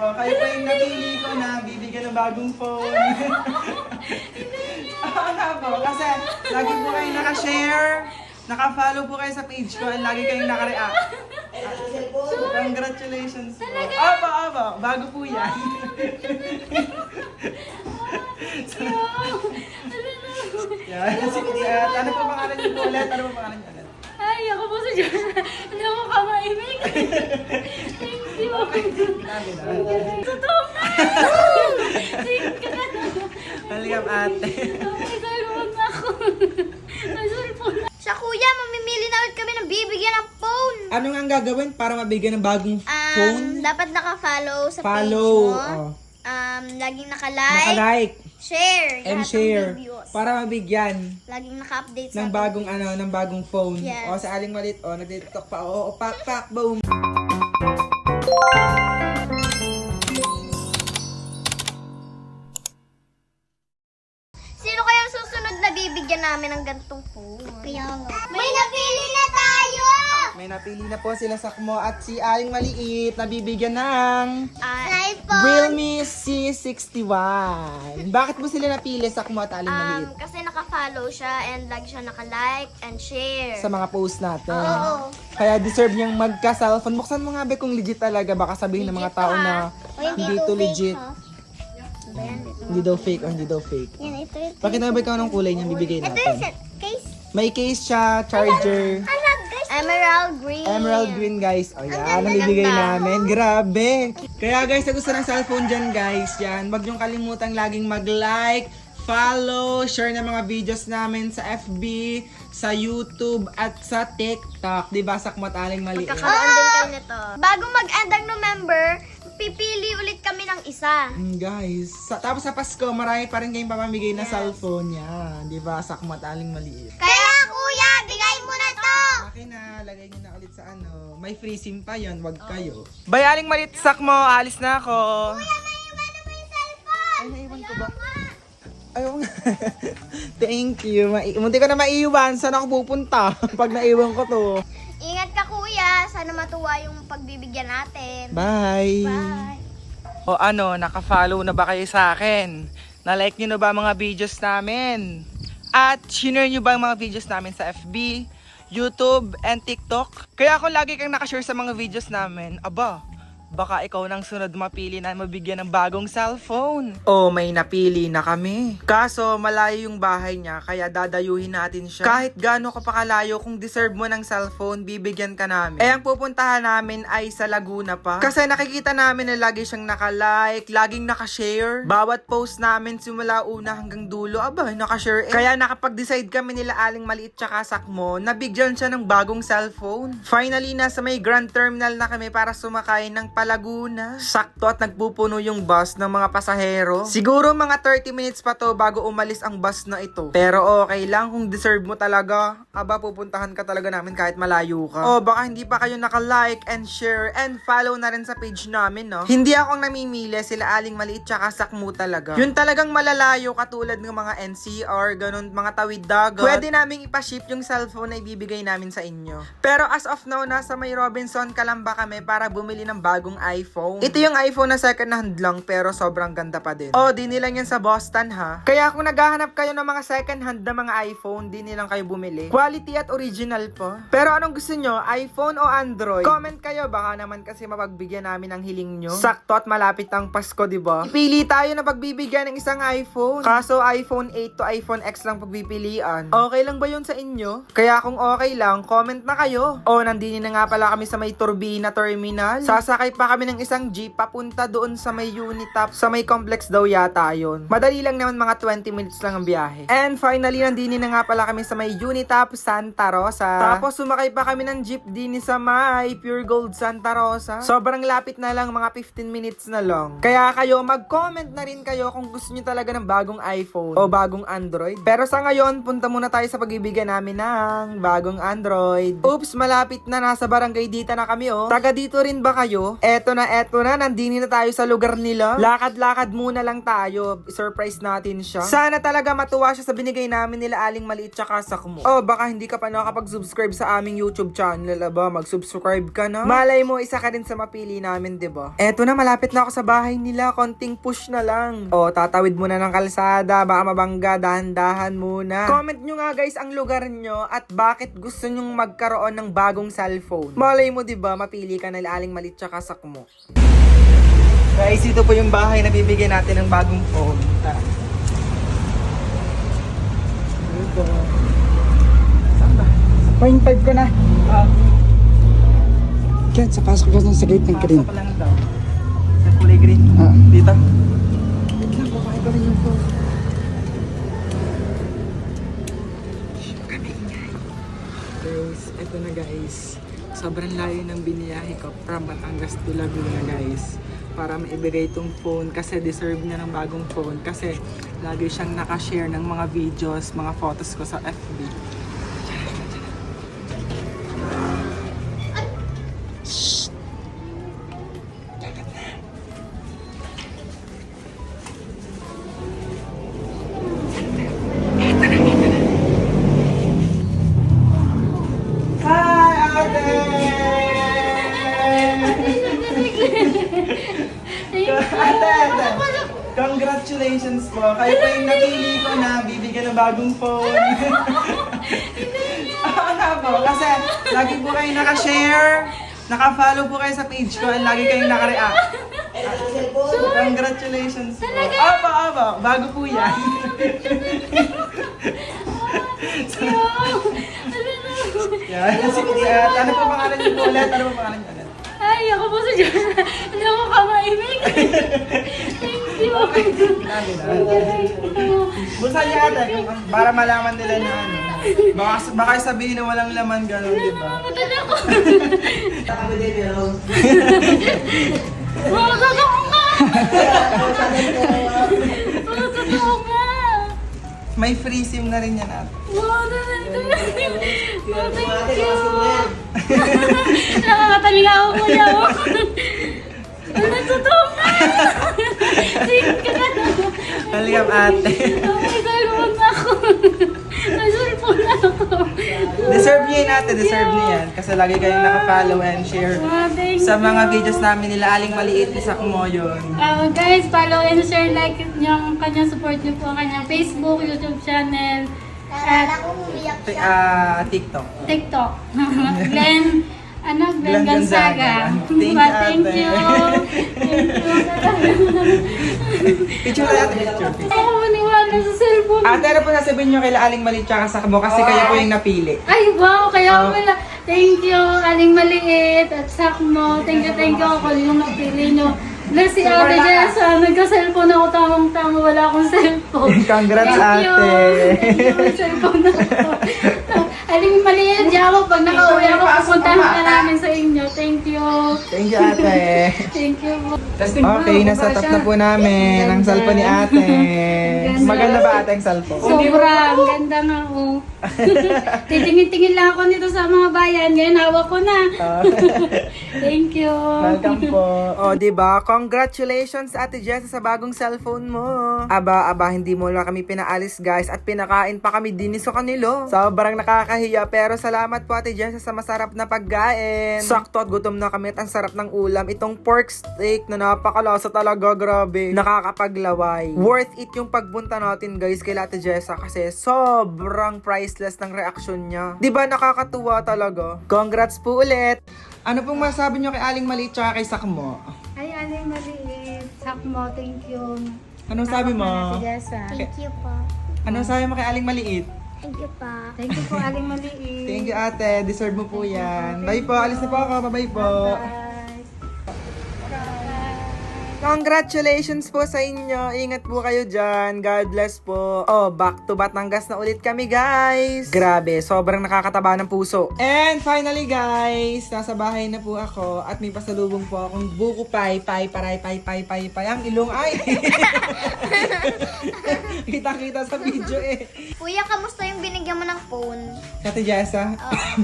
po. Kayo po yung napili ko na bibigyan ng bagong phone. Oo nga po. Kasi lagi po kayong nakashare. Naka-follow po kayo sa page ko and lagi kayong naka-react. Congratulations po. Opo, opo. Bago po yan. Yan. Sige, at ano po pangalan niyo po ulit? Ano po pangalan niyo ulit? Ay, ako po si Joshua. Hindi ako kamaimik. Thank you. Totoo na. Thank you. Welcome ate. Huwag na ako. Po. Sa kuya, mamimili na ulit kami ng bibigyan ng phone. Ano nga ang gagawin para mabigyan ng bagong Um, phone? dapat naka-follow sa Follow. page mo. Oh. Um, laging naka-like, Naka-like share, and lahat ng share videos. para mabigyan Laging naka-update sa ng bagong ano, ng bagong phone. Yes. O sa aling malit, o nagtitok pa, o, o pak pak boom. Sino kaya ang susunod na bibigyan namin ng gantong phone? Kaya nga. May napili na! May napili na po sila Sakmo at si Aling Maliit na bibigyan ng iPhone. Realme C61. Bakit mo sila napili Sakmo at Aling Um, Maliit? kasi naka-follow siya and lagi siya naka-like and share. Sa mga post natin. Oo. Kaya deserve niyang magka-cellphone. Buksan mo nga be kung legit talaga. Baka sabihin ng mga tao na hindi to legit. Hindi daw fake o hindi daw fake. Yan, ito. Bakit na ba ikaw ng kulay niya bibigay Ito yung natin? May case siya, charger, guys. Emerald green. emerald green guys. O yan, ang ganda, bibigay ganda. namin. Grabe. Kaya guys, sa gusto ng cellphone dyan guys, yan. Huwag niyong kalimutang laging mag-like, follow, share ng mga videos namin sa FB, sa YouTube, at sa TikTok. Di ba, sakmat aling maliit. Magkakaroon din kayo nito. Bago mag-end ang November, pipili ulit kami ng isa. Mm, guys, sa, tapos sa Pasko, marami pa rin kayong papamigay na cellphone yan. Di ba, sakmat aling maliit. Kaya Akin na, lagay niyo na ulit sa ano. May free SIM pa yon, wag kayo. Bayaling malit sak mo, alis na ako. Kuya, may iwan mo yung cellphone! Ay, naiwan ko ba? Ayaw nga. Thank you. Mai- Munti ko na maiwan. Saan ako pupunta pag naiwan ko to? Ingat ka kuya, sana matuwa yung pagbibigyan natin. Bye. Bye! O ano, naka-follow na ba kayo sa akin? Na-like nyo na ba mga videos namin? At share nyo ba ang mga videos namin sa FB, YouTube, and TikTok? Kaya kung lagi kang nakashare sa mga videos namin, aba, baka ikaw nang sunod mapili na mabigyan ng bagong cellphone. Oh, may napili na kami. Kaso, malayo yung bahay niya, kaya dadayuhin natin siya. Kahit gaano ka pa kalayo, kung deserve mo ng cellphone, bibigyan ka namin. Eh, ang pupuntahan namin ay sa Laguna pa. Kasi nakikita namin na lagi siyang naka-like, laging naka-share. Bawat post namin, simula una hanggang dulo, aba, naka-share eh. Kaya nakapag-decide kami nila aling maliit tsaka sakmo, nabigyan siya ng bagong cellphone. Finally, nasa may Grand Terminal na kami para sumakay ng Palaguna. Sakto at nagpupuno yung bus ng mga pasahero. Siguro mga 30 minutes pa to bago umalis ang bus na ito. Pero okay lang kung deserve mo talaga. Aba, pupuntahan ka talaga namin kahit malayo ka. O baka hindi pa kayo naka-like and share and follow na rin sa page namin, no? Hindi ako ang namimili, sila aling maliit tsaka sakmo talaga. Yun talagang malalayo katulad ng mga NCR, ganun, mga tawid dagat. Pwede naming ipaship yung cellphone na ibibigay namin sa inyo. Pero as of now, nasa may Robinson Kalamba kami para bumili ng bagong iPhone. Ito yung iPhone na second hand lang pero sobrang ganda pa din. Oh, di nilang yan sa Boston ha. Kaya kung naghahanap kayo ng mga second hand na mga iPhone, di nilang kayo bumili. Quality at original po. Pero anong gusto nyo? iPhone o Android? Comment kayo baka naman kasi mapagbigyan namin ang hiling nyo. Sakto at malapit ang Pasko, di ba? Pili tayo na pagbibigyan ng isang iPhone. Kaso iPhone 8 to iPhone X lang pagpipilian. Okay lang ba yun sa inyo? Kaya kung okay lang, comment na kayo. O, nandini na nga pala kami sa may Turbina Terminal. Sasakay pa kami ng isang jeep papunta doon sa may Unitap. Sa may complex daw yata yon. Madali lang naman mga 20 minutes lang ang biyahe. And finally, nandini na nga pala kami sa may Unitap Santa Rosa. Tapos sumakay pa kami ng jeep din sa may Pure Gold Santa Rosa. Sobrang lapit na lang, mga 15 minutes na lang. Kaya kayo, mag-comment na rin kayo kung gusto nyo talaga ng bagong iPhone o bagong Android. Pero sa ngayon, punta muna tayo sa pagbibigyan namin ng bagong Android. Oops, malapit na nasa barangay dita na kami oh. Taga dito rin ba kayo? Eto na, eto na. Nandini na tayo sa lugar nila. Lakad-lakad muna lang tayo. Surprise natin siya. Sana talaga matuwa siya sa binigay namin nila Aling Maliit tsaka Sakmo. Oh, baka hindi ka pa nakakapag-subscribe sa aming YouTube channel, aba. Mag-subscribe ka na. Malay mo, isa ka din sa mapili namin, ba? Eto na, malapit na ako sa bahay nila. Konting push na lang. Oh, tatawid muna ng kalsada. Baka mabangga. Dahan-dahan muna. Comment nyo nga guys ang lugar nyo at bakit gusto nyong magkaroon ng bagong cellphone. Malay mo, ba? Mapili ka na Aling Maliit tsaka Sakmo. Guys, ito po yung bahay na bibigyan natin ng bagong phone. Tara. Ito. Saan ba? 5 ko na. Ah, Kaya sa pasok ka sa gate ng green. pasok ko lang daw. Sa kulay green. Ah. Dito. Wait lang, kumain ko rin yung phone. Guys, eto na guys. Sobrang layo ng biniyahe ko from Batangas to Laguna guys. Para maibigay itong phone kasi deserve niya ng bagong phone kasi lagi siyang nakashare ng mga videos, mga photos ko sa FB. Congratulations po! Kayo po yung napili ko na bibigyan ng bagong phone. Oo nga po, kasi lagi po kayo nakashare, nakafollow po kayo sa page ko, and lagi kayong nakareact. Congratulations po. Opo, opo. Bago po yan. Yan. At ano po pangalan niyo po ulit? Ano po pangalan niyo ulit? Ay, ako po si Jonah. Hindi ako kamaimik. Thank Buksan niya ate, para malaman nila na ano. Baka, baka sabihin na walang laman gano'n, di ba? Matala ko. Mga totoo nga. Mga totoo nga. May free sim na rin yan ate. Wow. Oh, thank you. Nakakatalinga ako kuya. Ano totoo nga. Halika ate. Cellphone na ako. Cellphone na ako. Deserve niya yun ate, deserve niya yan. Kasi lagi kayong nakafollow and share sa you. mga videos namin nila Aling Maliit, isa mo yun. Uh, guys, follow and share, like yung kanyang support niyo po ang kanyang Facebook, YouTube channel, Naalala ko umiyak T- siya. ah, TikTok. TikTok. Glenn, ano, Glenn Gonzaga. Thank you, Thank ate. you. Thank you. Picture na ate, picture. Ako maniwala sa cellphone. Ate, ano po nasabihin nyo kay Aling Maliit tsaka sa mo kasi kayo po yung napili. Ay, wow! Kaya Ah. wala. Thank you, Aling Maliit at Sakmo. Thank you, thank you ako yung napili nyo. Bless si Ate Jessa. Nagka-cellphone ako tamang-tama. Wala akong cellphone. Congrats, Thank you. ate. Thank you. Cellphone ako. Aling Maliit, Jamo. Pag nakauwi ako, pupuntahan ka namin sa inyo. Thank you. Thank you, ate. Thank you. Okay, nasa top na po namin ang cellphone ni ate. Maganda ba ate ang cellphone? Sobrang ganda nga oh. Titingin-tingin lang ako nito sa mga bayan. Ngayon hawak ko na. Ah. Thank you. Welcome po. O, oh, di ba? Congratulations, Ate Jessa, sa bagong cellphone mo. Aba, aba, hindi mo lang kami pinaalis, guys. At pinakain pa kami din sa kanilo. Sobrang nakakahiya. Pero salamat po, Ate Jessa, sa masarap na pagkain. Sakto at gutom na kami at ang sarap ng ulam. Itong pork steak na napakalasa talaga, grabe. Nakakapaglaway. Worth it yung pagbunta natin, guys, kay Ate Jessa kasi sobrang priceless ng reaksyon niya. Di ba nakakatuwa talaga? Congrats po ulit! Ano pong masabi nyo kay Aling Maliit kay Sakmo? Ay, Aling Maliit. Sakmo, thank you. Anong sabi mo? Ate Jessa. Thank you po. Anong sabi mo kay Aling Maliit? Thank you pa. Thank you po, Aling Maliit. Thank you ate, deserve mo po yan. Bye po, alis na po ako, bye po. Bye. Congratulations po sa inyo. Ingat po kayo dyan. God bless po. Oh, back to Batangas na ulit kami, guys. Grabe, sobrang nakakataba ng puso. And finally, guys, nasa bahay na po ako at may pasalubong po akong buko pay, pay, paray, pay, pay, pay, pay. Ang ilong ay. Kita-kita sa video eh. Kuya, kamusta yung binigyan mo ng phone? Kati Jessa,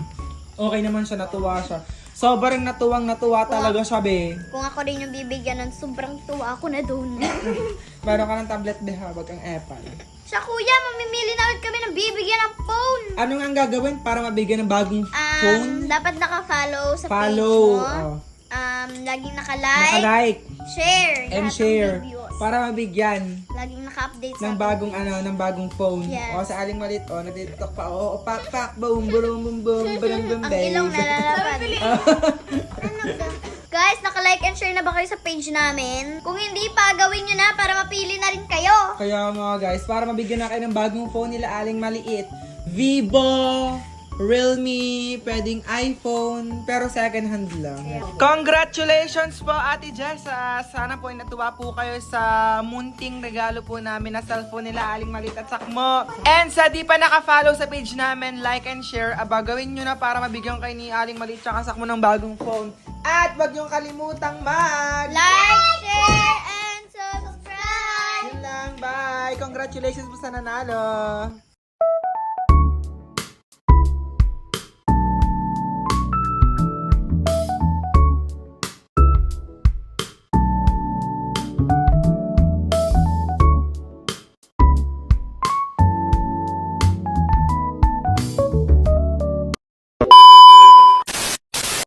okay naman siya, natuwa siya. Sobrang natuwang natuwa talaga siya, be. Kung ako rin yung bibigyan nun, sobrang tuwa ako na doon. Meron ka ng tablet, be, ha? Wag kang epal. Sa kuya, mamimili na ulit kami ng bibigyan ng phone. Ano nga ang gagawin para mabigyan ng bagong Um, phone? dapat naka-follow sa Follow. page mo. Oh. Um, laging naka-like, Naka-like share, and lahat ng share videos. Para mabigyan Laging naka-update sa ng bagong ano, ng bagong phone. Yes. O sa aling malit, o, nagtitok pa, o, o, pak, pak, boom, boom, boom, boom, boom, boom, Ang ilong nalalapan. Guys, naka-like and share na ba kayo sa page namin? Kung hindi pa, gawin nyo na para mapili na rin kayo. Kaya mga guys, para mabigyan na kayo ng bagong phone nila aling maliit, Vivo, Realme, pwedeng iPhone, pero second hand lang. Congratulations po Ate Jess! Ah, sana po ay natuwa po kayo sa munting regalo po namin na cellphone nila aling maliit at sakmo. And sa di pa naka-follow sa page namin, like and share, aba gawin nyo na para mabigyan kayo ni aling maliit at sakmo ng bagong phone. At wag nyo kalimutang mag... Like, share, and subscribe! Yun lang, bye! Congratulations po sa nanalo!